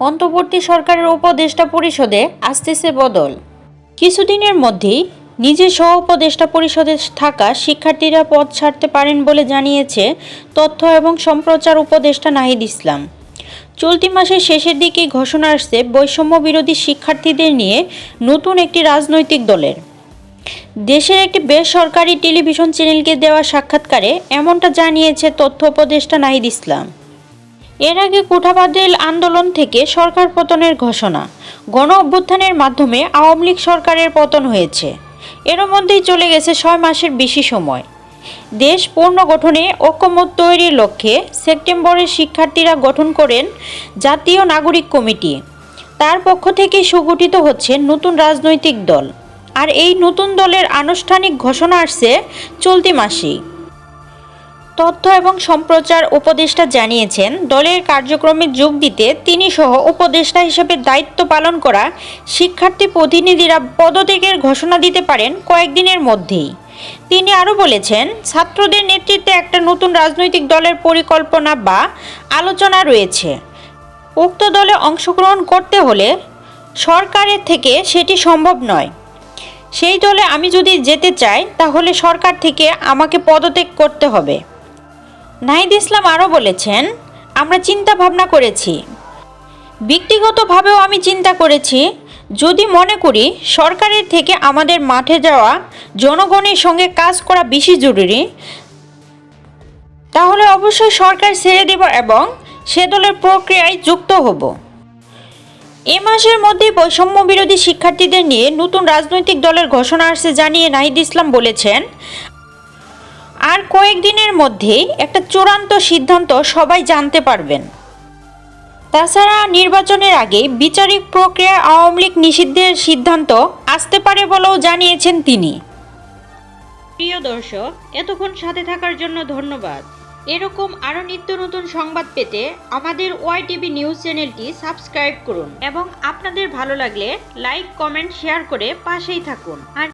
অন্তর্বর্তী সরকারের উপদেষ্টা পরিষদে আসতেছে বদল। কিছুদিনের মধ্যেই নিজের সহ উপদেষ্টা পরিষদে থাকা শিক্ষার্থীরা পদ ছাড়তে পারেন বলে জানিয়েছে তথ্য এবং সম্প্রচার উপদেষ্টা নাহিদ ইসলাম। চলতি মাসের শেষের দিকে ঘোষণা আসছে বৈষম্য বিরোধী শিক্ষার্থীদের নিয়ে নতুন একটি রাজনৈতিক দলের। দেশের একটি বেসরকারি টেলিভিশন চ্যানেলকে দেওয়া সাক্ষাৎকারে এমনটা জানিয়েছে তথ্য উপদেষ্টা নাহিদ ইসলাম। এর আগে কোঠাবাদল আন্দোলন থেকে সরকার পতনের ঘোষণা। গণ অভ্যুত্থানের মাধ্যমে আওয়ামী লীগ সরকারের পতন হয়েছে। এর মধ্যেই চলে গেছে ছয় মাসের বেশি সময়। দেশ পুনর্গঠনে ঐক্যমত তৈরির লক্ষ্যে সেপ্টেম্বরে শিক্ষার্থীরা গঠন করেন জাতীয় নাগরিক কমিটি। তার পক্ষ থেকে সুগঠিত হচ্ছে নতুন রাজনৈতিক দল। আর এই নতুন দলের আনুষ্ঠানিক ঘোষণা আসছে চলতি মাসেই। তথ্য এবং সম্প্রচার উপদেষ্টা জানিয়েছেন, দলের কার্যক্রমে যোগ দিতে তিনি সহ উপদেষ্টা হিসেবে দায়িত্ব পালন করা শিক্ষার্থী প্রতিনিধিরা পদত্যাগের ঘোষণা দিতে পারেন কয়েকদিনের মধ্যেই। তিনি আরও বলেছেন, ছাত্রদের নেতৃত্বে একটা নতুন রাজনৈতিক দলের পরিকল্পনা বা আলোচনা রয়েছে। উক্ত দলে অংশগ্রহণ করতে হলে সরকারের থেকে সেটি সম্ভব নয়। সেই দলে আমি যদি যেতে চাই, তাহলে সরকার থেকে আমাকে পদত্যাগ করতে হবে। নাহিদ ইসলাম আরও বলেছেন, আমরা চিন্তা ভাবনা করেছি। ব্যক্তিগতভাবেও আমি চিন্তা করেছি, যদি মনে করি সরকারের থেকে আমাদের মাঠে যাওয়া জনগণের সঙ্গে কাজ করা বেশি জরুরি, তাহলে অবশ্যই সরকার ছেড়ে দেব এবং সে দলের প্রক্রিয়ায় যুক্ত হব। এ মাসের মধ্যে বৈষম্য বিরোধী শিক্ষার্থীদের নিয়ে নতুন রাজনৈতিক দলের ঘোষণা আসছে জানিয়ে নাহিদ ইসলাম বলেছেন আর কয়েকদিনের মধ্যেই একটা চূড়ান্ত সিদ্ধান্ত সবাই জানতে পারবেন। তাছাড়া নির্বাচনের আগে বিচারিক প্রক্রিয়া আওয়ামী লীগ নিষিদ্ধের সিদ্ধান্ত আসতে পারে বলেও জানিয়েছেন তিনি। প্রিয় দর্শক, এতক্ষণ সাথে থাকার জন্য ধন্যবাদ। এরকম আরও নিত্য নতুন সংবাদ পেতে আমাদের ওয়াই টিভি নিউজ চ্যানেলটি সাবস্ক্রাইব করুন এবং আপনাদের ভালো লাগলে লাইক, কমেন্ট, শেয়ার করে পাশেই থাকুন। আর